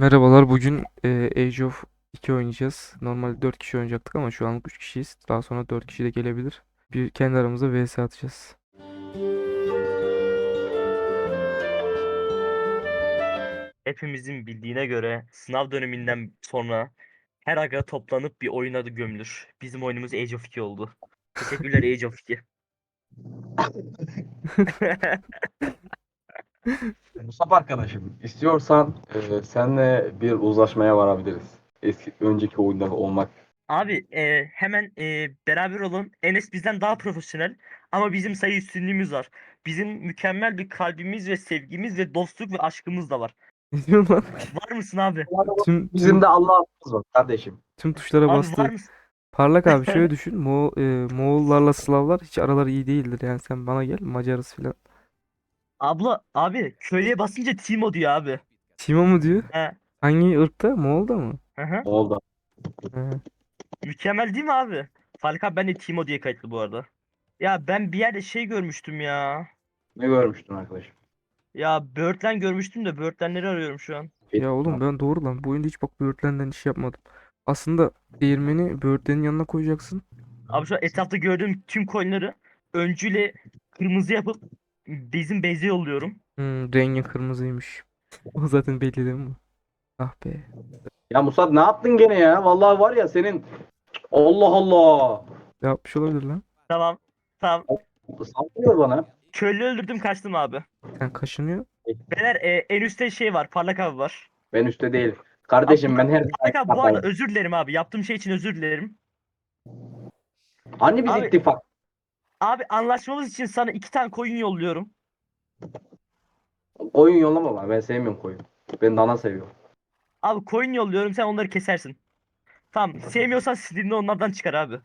Merhabalar. Bugün e, Age of 2 oynayacağız. Normalde 4 kişi oynayacaktık ama şu anlık 3 kişiyiz. Daha sonra 4 kişi de gelebilir. Bir kendi aramızda vs atacağız. Hepimizin bildiğine göre sınav döneminden sonra her aga toplanıp bir oyun adı gömülür. Bizim oyunumuz Age of 2 oldu. Teşekkürler Age of 2. Musab arkadaşım, istiyorsan e, senle bir uzlaşmaya varabiliriz. Eski önceki oyunda olmak. Abi e, hemen e, beraber olun. Enes bizden daha profesyonel ama bizim sayı üstünlüğümüz var. Bizim mükemmel bir kalbimiz ve sevgimiz ve dostluk ve aşkımız da var. Ne diyorsun lan? Var mısın abi? Tüm, Bizim de Allah'ımız var kardeşim. tüm tuşlara Abi bastı. var mısın? Parlak abi şöyle düşün. Mo e, Moğollarla Slavlar hiç araları iyi değildir. Yani sen bana gel Macarız filan. Abla abi köylüye basınca Timo diyor abi. Timo mu diyor? He. Hangi ırkta? Moğol'da mı? Hı hı. Oldu? He. Mükemmel değil mi abi? Abi ben de Timo diye kayıtlı bu arada. Ya ben bir yerde şey görmüştüm ya. Ne görmüştün arkadaşım? Ya Birdland görmüştüm de Birdland'leri arıyorum şu an. Ya oğlum ben doğru lan. Bu oyunda hiç bak Birdland'den iş yapmadım. Aslında değirmeni Birdland'in yanına koyacaksın. Abi şu an etrafta gördüğüm tüm coinleri öncüyle kırmızı yapıp bizim base'e yolluyorum. Hmm, rengi kırmızıymış. O zaten belli değil mi? Ah be. Ya Musab ne yaptın gene ya? Vallahi var ya senin Allah Allah. Ne yapmış olabilir lan? Tamam. Tamam. Sallıyor bana. Köylü öldürdüm kaçtım abi. Sen kaşınıyor. Beyler e, en üstte şey var. Parlak abi var. Ben üstte değilim. Kardeşim ben her Parlak abi bu arada özür dilerim abi. Yaptığım şey için özür dilerim. Hani biz Abi- ittifak? Abi anlaşmamız için sana iki tane coin yolluyorum. Koyun yollama bana. Ben sevmiyorum koyun. Ben dana seviyorum. Abi coin yolluyorum sen onları kesersin. Tamam. Sevmiyorsan stilini onlardan çıkar abi.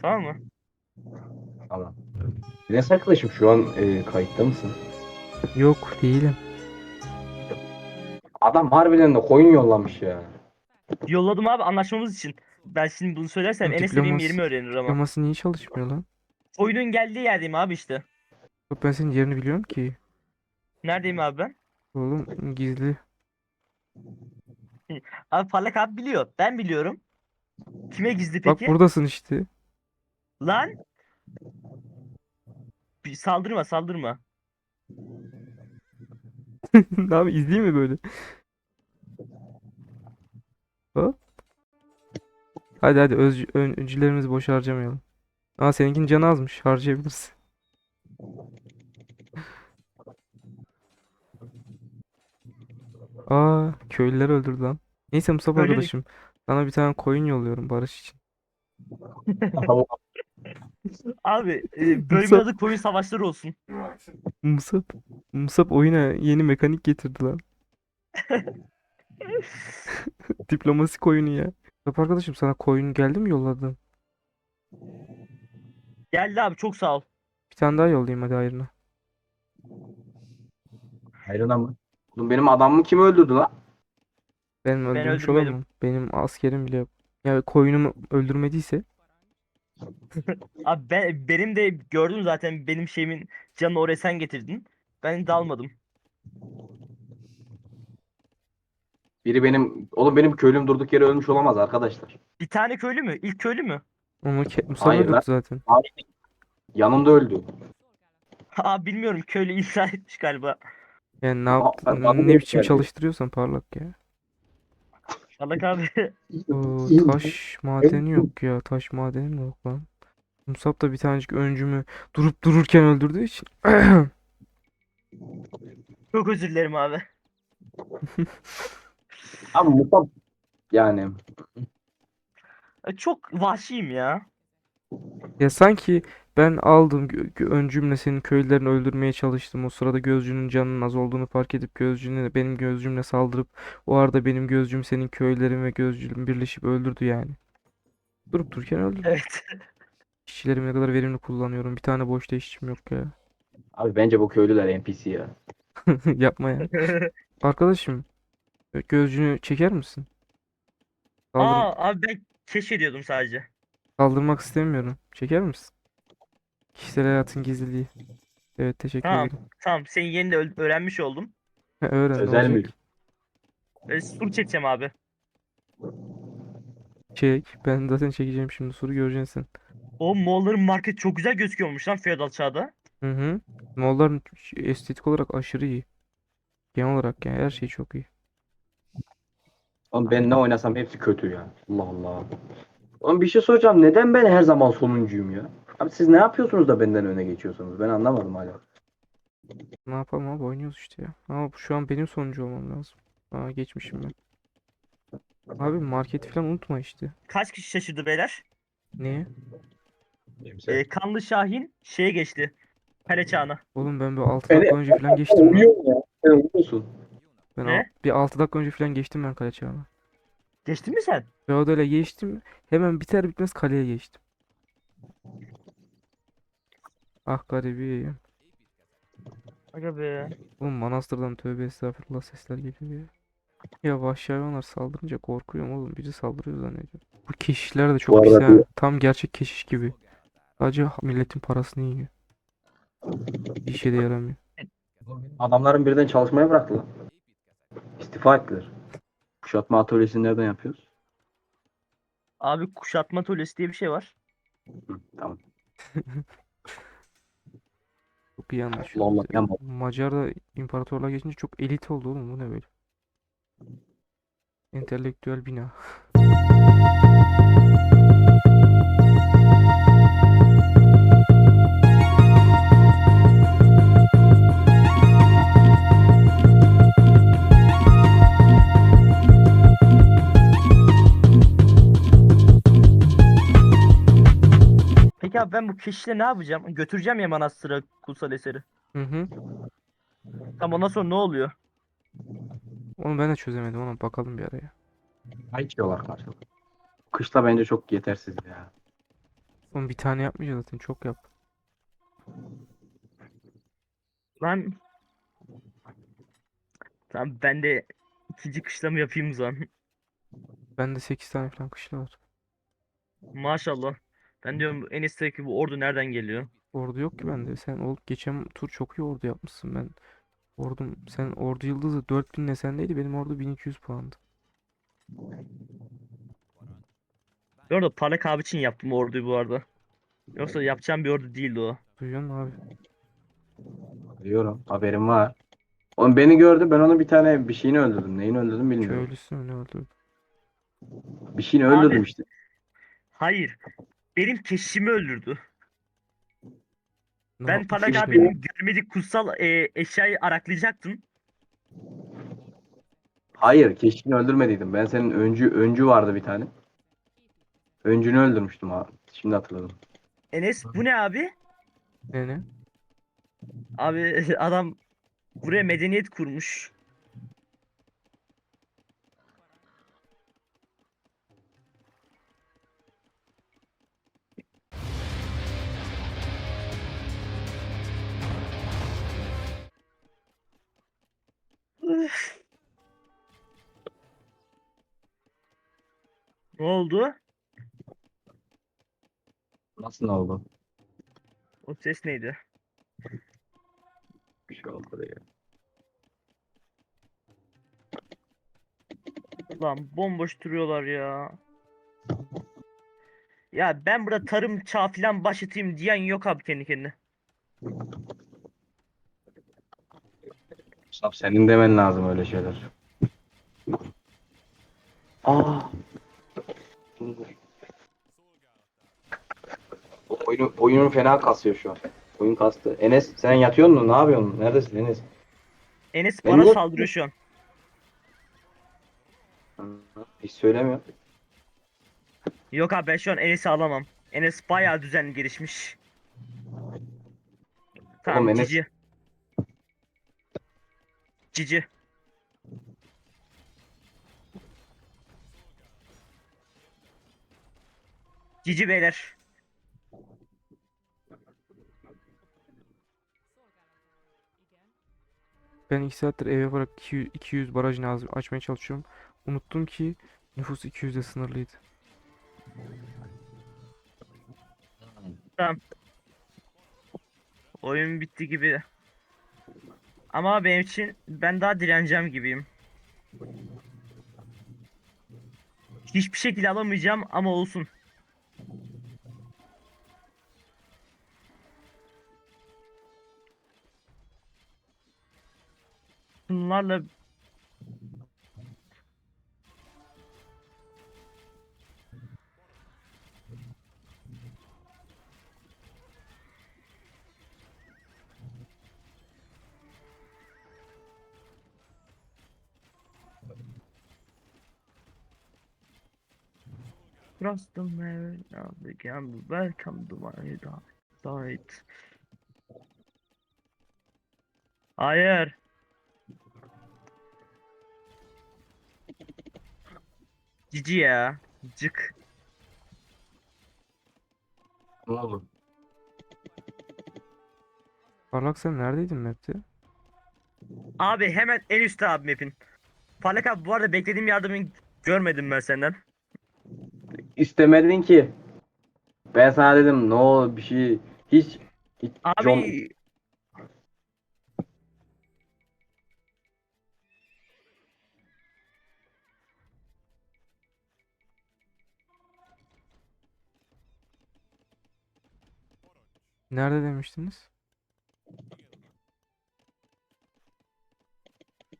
Tamam mı? Tamam. Enes arkadaşım şu an e, kayıtta mısın? Yok değilim. Adam harbiden de koyun yollamış ya. Yolladım abi anlaşmamız için. Ben şimdi bunu söylersem Enes benim diploması- yerimi öğrenir ama. Diploması niye çalışmıyor lan? Oyunun geldiği yerdeyim abi işte. Yok ben senin yerini biliyorum ki. Neredeyim abi ben? Oğlum gizli. Abi Parlak abi biliyor. Ben biliyorum. Kime gizli Bak peki? buradasın işte. Lan. Bir saldırma saldırma. ne abi izleyeyim mi böyle? Hop. Hadi hadi öz, ön- öncülerimizi boş harcamayalım. Aa seninkinin canı azmış. Harcayabilirsin. Aa köylüler öldürdü lan. Neyse Mustafa Köylü- arkadaşım. Sana bir tane koyun yolluyorum barış için. Abi e, bölümün Musa- adı koyun savaşları olsun. Musab, Musab oyuna yeni mekanik getirdi lan. Diplomasi koyunu ya. Musab arkadaşım sana koyun geldi mi yolladın? Geldi abi çok sağ ol. Bir tane daha yollayayım hadi ayrına. Hayrına mı? Oğlum benim adamımı kim öldürdü lan? Benim öldürmüş öldürmedim. olamam. Benim askerim bile yok. Ya koyunumu öldürmediyse Abi ben, benim de gördüm zaten benim şeyimin canını oraya sen getirdin. Ben de almadım. Biri benim, oğlum benim köylüm durduk yere ölmüş olamaz arkadaşlar. Bir tane köylü mü? İlk köylü mü? Musab Hayır zaten. Yanımda öldü. Abi bilmiyorum köylü intihar etmiş galiba. Yani ne Aa, yaptın? ben- adım Ne yok biçim geldi. çalıştırıyorsan parlak ya. Parlak abi. Oo, taş madeni yok ya. Taş madeni mi yok lan? Musab da bir tanecik öncümü durup dururken öldürdüğü için. Çok özür dilerim abi. Abi Musab yani Çok vahşiyim ya. Ya sanki ben aldım öncümle senin köylülerini öldürmeye çalıştım. O sırada gözcünün canının az olduğunu fark edip gözcüne benim gözcümle saldırıp o arada benim gözcüm senin köylerin ve gözcüm birleşip öldürdü yani. Durup dururken öldürdü. Evet. İşçilerimi ne kadar verimli kullanıyorum. Bir tane boşta işçim yok ya. abi bence bu köylüler NPC ya. Yapma ya. Arkadaşım gözcünü çeker misin? Saldır- Aa abi ben keşfediyordum sadece. Saldırmak istemiyorum. Çeker misin? Kişisel hayatın gizliliği. Evet teşekkür Tamam. ederim. Tamam senin yerini de öl- öğrenmiş oldum. Ha, öğren Özel olacak? mülk. E, sur çekeceğim abi. Çek. Ben zaten çekeceğim şimdi soru göreceksin O Moğolların market çok güzel gözüküyormuş lan feodal çağda. Hı hı. Moğolların estetik olarak aşırı iyi. Genel olarak yani her şey çok iyi. Oğlum ben ne oynasam hepsi kötü ya. Allah Allah. Oğlum bir şey soracağım. Neden ben her zaman sonuncuyum ya? Abi siz ne yapıyorsunuz da benden öne geçiyorsunuz? Ben anlamadım hala. Ne yapalım abi oynuyoruz işte ya. Ama şu an benim sonuncu olmam lazım. Aa geçmişim ben. Abi marketi falan unutma işte. Kaç kişi şaşırdı beyler? Niye? E, Kanlı Şahin şeye geçti. Kale çağına. Oğlum ben bir 6 Beni- dakika önce falan geçtim lan. Uyuyorum ya. Sen uyuyorsun. Ben Ne? al- bir 6 dakika önce falan geçtim ben kale çağına. Geçtin mi sen? Feodal'e geçtim. Hemen biter bitmez kaleye geçtim. Ah garibim. Aga be. Oğlum Manastır'dan tövbe estağfurullah sesler geliyor ya. Ya vahşi hayvanlar saldırınca korkuyorum oğlum. Biri saldırıyor zannediyorum. Bu keşişler de çok Bu pis arada ha. bir- Tam gerçek keşiş gibi. Sadece milletin parasını yiyor. Bir işe de yaramıyor. Adamların birden çalışmaya bıraktılar. İstifa ettiler. Kuşatma atölyesini nereden yapıyoruz? Abi kuşatma atölyesi diye bir şey var. Hı, tamam. Çok iyi anlaşıyoruz Allah ya. Allah. Macar da imparatorluğa geçince çok elit oldu oğlum. Bu ne böyle? Entelektüel bina. Abi ben bu keşişle ne yapacağım? Götüreceğim ya manastıra kutsal eseri. Hı hı. Tam ondan sonra ne oluyor? Onu ben de çözemedim ona bakalım bir araya. Ay içiyorlar karşılıklı. Kışla bence çok yetersiz ya. Oğlum bir tane yapmayacağız zaten çok yap. Lan. Tamam ben de ikinci kışlamı yapayım o zaman. Bende 8 tane falan kışla var. Maşallah. Ben diyorum Enes'teki bu ordu nereden geliyor? Ordu yok ki bende. Sen ol geçen tur çok iyi ordu yapmışsın. Ben ordum sen ordu yıldızı 4000 ne sendeydi benim ordu 1200 puandı. Ben orada parlak abi için yaptım orduyu bu arada. Yoksa yapacağım bir ordu değildi o. Duyuyor musun abi? Biliyorum. Haberim var. Oğlum beni gördü. Ben onun bir tane bir şeyini öldürdüm. Neyini öldürdüm bilmiyorum. Köylüsün ne öldü? Bir şeyini Abi- öldürdüm işte. Hayır. Benim keşişimi öldürdü. Ne Ben yapmış işte? abinin görmedik kutsal e, eşyayı araklayacaktım. Hayır, keşkini öldürmediydim. Ben senin öncü öncü vardı bir tane. Öncünü öldürmüştüm ha. Şimdi hatırladım. Enes bu ne abi? Ne ne? Abi adam buraya medeniyet kurmuş. Ne oldu? Nasıl oldu? O ses neydi? Bir şey olmadı ya. Lan bomboş duruyorlar ya. Ya ben burada tarım çağı falan başlatayım diyen yok abi kendi kendine. Musab senin demen lazım öyle şeyler. Aa. Oyunu, oyunun fena kasıyor şu an. Oyun kastı. Enes sen yatıyor musun? Ne yapıyorsun? Neredesin Enes? Enes bana yok- saldırıyor şu an. Hiç söylemiyor. Yok abi ben şu an Enes'i alamam. Enes bayağı düzenli gelişmiş. Tamam Enes- cici. Cici. Cici beyler. Ben 2 saattir eve bırak 200, 200 barajını açmaya çalışıyorum. Unuttum ki nüfus 200'de sınırlıydı. Oyun bitti gibi. Ama benim için ben daha direneceğim gibiyim. hiçbir şekilde alamayacağım ama olsun. Bunlarla Trust the man of the gamble. Welcome to my side. Hayır. Cici ya. Cık. Ne oldu? Parlak sen neredeydin map'te? Abi hemen en üstte abi map'in. Parlak abi bu arada beklediğim yardımı görmedim ben senden. İstemedin ki. Ben sana dedim ne olur bir şey hiç, hiç Abi John- Nerede demiştiniz?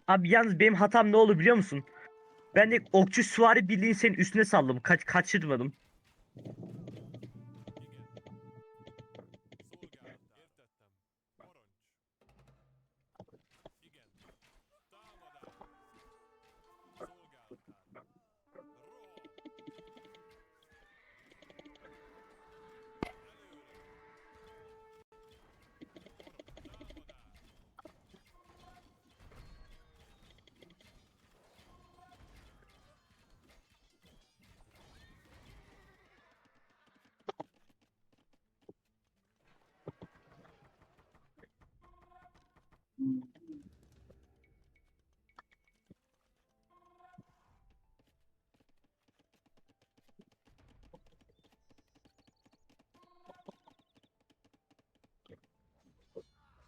Abi yalnız benim hatam ne oldu biliyor musun? Ben de okçu süvari birliğini senin üstüne salladım. Kaç kaçırmadım.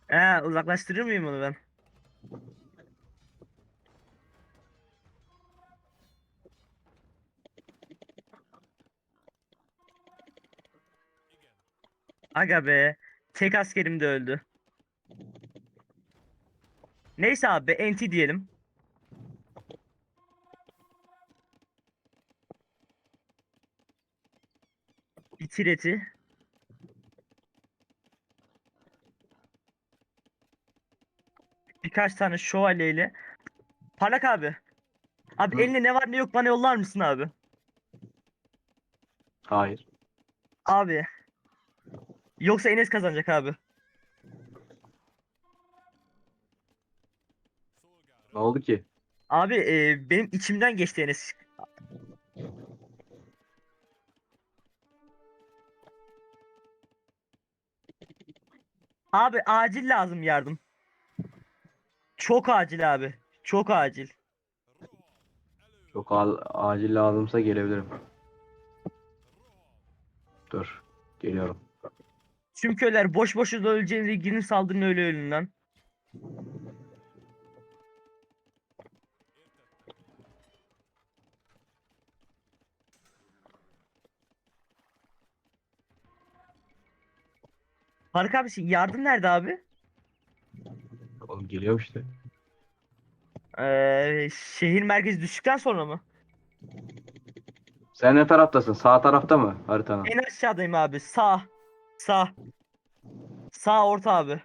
Ee, uzaklaştırır mıyım onu ben? Aga be. Tek askerim de öldü. Neyse abi enti diyelim. Bitir eti. Birkaç tane şövalyeyle. Parlak abi. Abi Hı. elinde ne var ne yok bana yollar mısın abi? Hayır. Abi. Yoksa Enes kazanacak abi. Oldu ki? Abi e, benim içimden geçti Enes. Abi acil lazım yardım. Çok acil abi. Çok acil. Çok al- acil lazımsa gelebilirim. Dur. Geliyorum. Tüm köyler boş boşuna öleceğinize girin saldırın öyle ölün lan. Faruk abi şey, yardım nerede abi? Oğlum geliyorum işte. Ee, şehir merkezi düştükten sonra mı? Sen ne taraftasın? Sağ tarafta mı haritanın? En aşağıdayım abi. Sağ. Sağ. Sağ orta abi.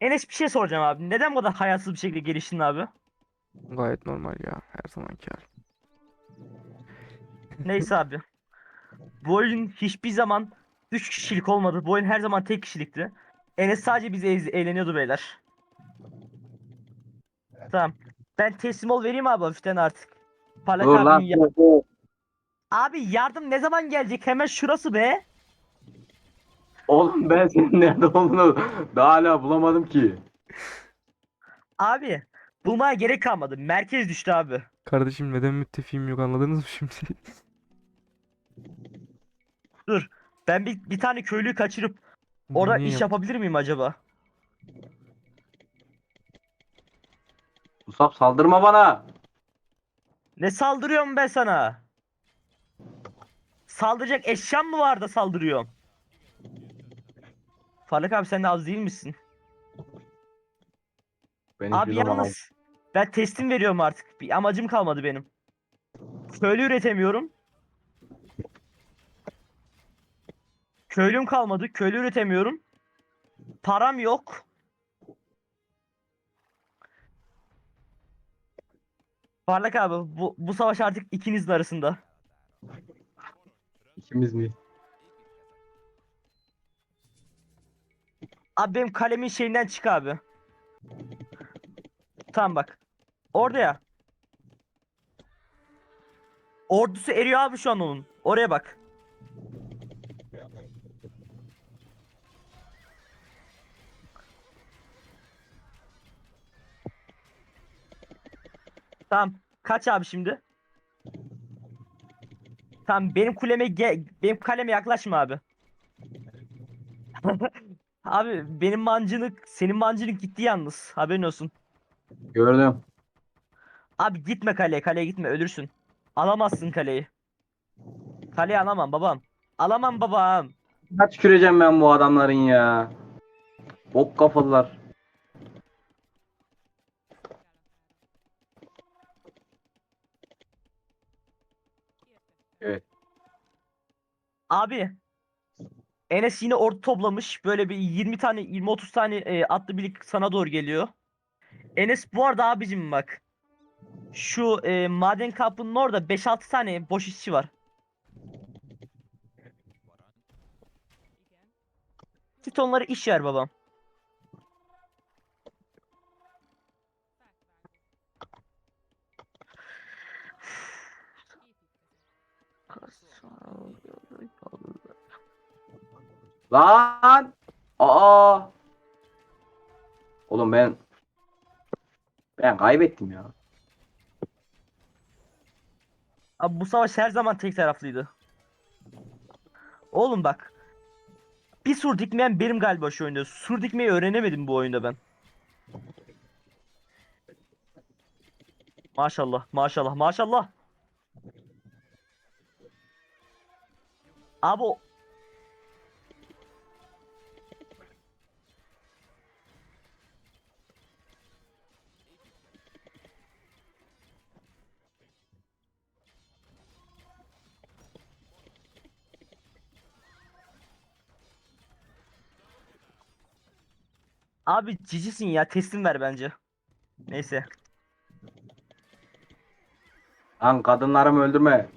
Enes bir şey soracağım abi. Neden bu kadar hayatsız bir şekilde geliştin abi? Gayet normal ya. Her zamanki hal. Neyse abi. Bu oyun hiçbir zaman 3 kişilik olmadı. Bu oyun her zaman tek kişilikti. Enes sadece bize ez- eğleniyordu beyler. Tamam. Ben teslim ol vereyim abi hafiften artık. Parlak Dur abinin ya-. Abi yardım ne zaman gelecek? Hemen şurası be. Oğlum ben senin nerede olduğunu daha hala bulamadım ki. Abi bulmaya gerek kalmadı. Merkez düştü abi. Kardeşim neden müttefiğim yok anladınız mı şimdi? Ben bir, bir tane köylüyü kaçırıp orada Niye iş yap- yapabilir miyim acaba? Musab saldırma bana. Ne saldırıyorum ben sana? Saldıracak eşyam mı var da saldırıyorum? Faruk abi sen de az değil misin? Ben Abi hiçbir zaman yalnız ben teslim veriyorum artık. Bir amacım kalmadı benim. Köylü üretemiyorum. Köylüm kalmadı. Köylü üretemiyorum. Param yok. Parlak abi bu, bu savaş artık ikinizin arasında. ikimiz mi? Abi benim kalemin şeyinden çık abi. Tamam bak. Orada ya. Ordusu eriyor abi şu an onun. Oraya bak. Tamam. Kaç abi şimdi? Tamam benim kuleme ge- benim kaleme yaklaşma abi. Abi benim mancınık senin mancınık gitti yalnız. Haberin olsun. Gördüm. Abi gitme kaleye, kaleye gitme ölürsün. Alamazsın kaleyi. Kaleyi alamam babam. Alamam babam. Kaç küreceğim ben bu adamların ya. Bok kafalılar. Evet. Abi. Enes yine ordu toplamış. Böyle bir 20 tane 20-30 tane e, atlı birlik sana doğru geliyor. Enes bu arada abicim bak. Şu e, maden kampının orada 5-6 tane boş işçi var. Git onlara iş ver babam. Lan! Aa! Oğlum ben ben kaybettim ya. Abi bu savaş her zaman tek taraflıydı. Oğlum bak. Bir sur dikmeyen benim galiba şu oyunda. Sur dikmeyi öğrenemedim bu oyunda ben. Maşallah, maşallah, maşallah. Abi. Abi cicisin ya teslim ver bence. Neyse. Lan kadınlarımı öldürme.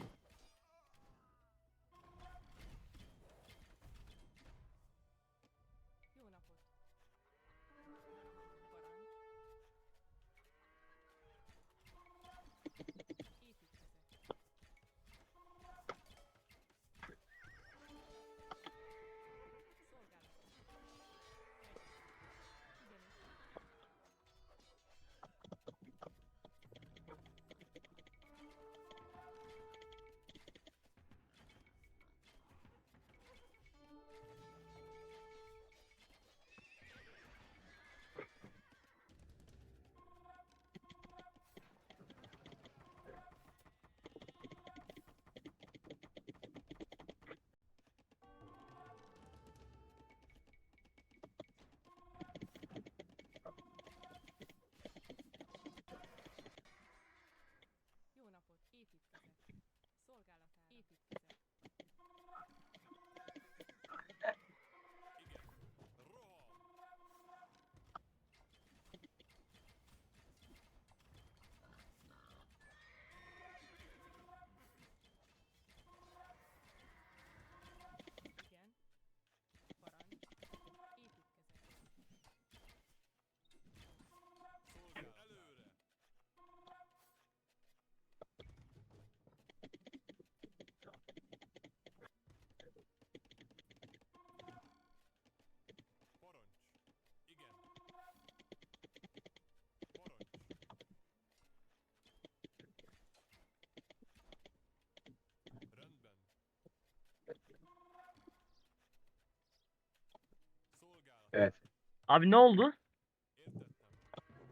Abi ne oldu?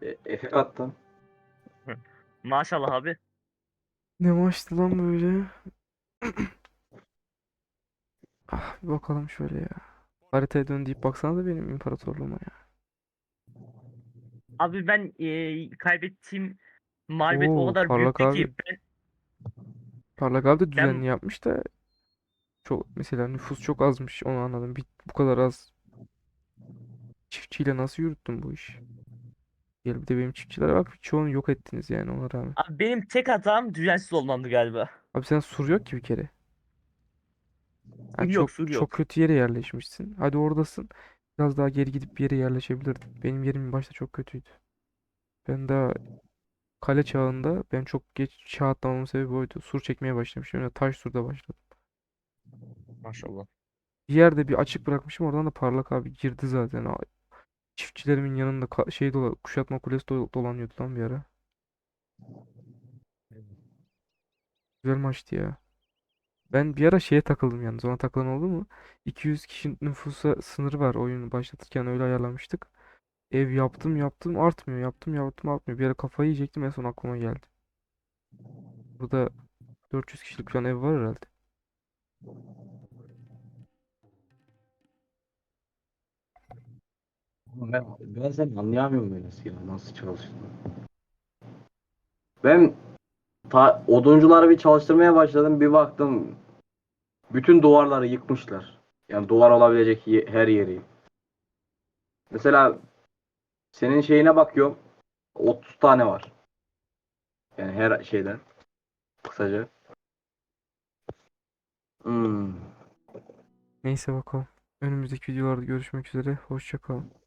E, efek attım. Maşallah abi. Ne maçtı lan böyle? Ah, bir bakalım şöyle ya. Haritaya dön deyip baksana da benim imparatorluğuma ya. Abi ben e, kaybettiğim mağlubiyet Oo, o kadar parlak büyüktü ki ben Parlak abi de Ben- düzenli yapmış da çok mesela nüfus çok azmış onu anladım. Bir, bu kadar az çiftçiyle nasıl yürüttün bu iş? Gel bir de benim çiftçilere bak çoğunu yok ettiniz yani ona rağmen. abi benim tek hatam düzensiz olmamdı galiba. Abi sen sur yok ki bir kere. Ha, Sur yok, çok sur çok yok. kötü yere yerleşmişsin. Hadi oradasın. Biraz daha geri gidip bir yere yerleşebilirdin. Benim yerim başta çok kötüydü. Ben daha kale çağında ben çok geç çağ atlamamın sebebi oydu. Sur çekmeye başlamışım. Yani taş surda başladım. Maşallah. Bir yerde bir açık bırakmışım. Oradan da parlak abi girdi zaten. Çiftçilerimin yanında şey dola kuşatma kulesi do- dolanıyordu lan bir ara. Güzel maçtı ya. Ben bir ara şeye takıldım yalnız. Ona takılan oldu mu? 200 kişi nüfusa sınırı var oyunu başlatırken öyle ayarlamıştık. Ev yaptım yaptım artmıyor. Yaptım yaptım artmıyor. Bir ara kafayı yiyecektim en son aklıma geldi. Burada 400 kişilik falan ev var herhalde. Ben, ben seni anlayamıyorum böyle ya nasıl çalıştığını. Ben ta, oduncuları bir çalıştırmaya başladım bir baktım bütün duvarları yıkmışlar. Yani duvar olabilecek ye- her yeri. Mesela senin şeyine bakıyorum 30 tane var. Yani her şeyden kısaca. Hmm. Neyse bakalım. Önümüzdeki videolarda görüşmek üzere. Hoşça kalın.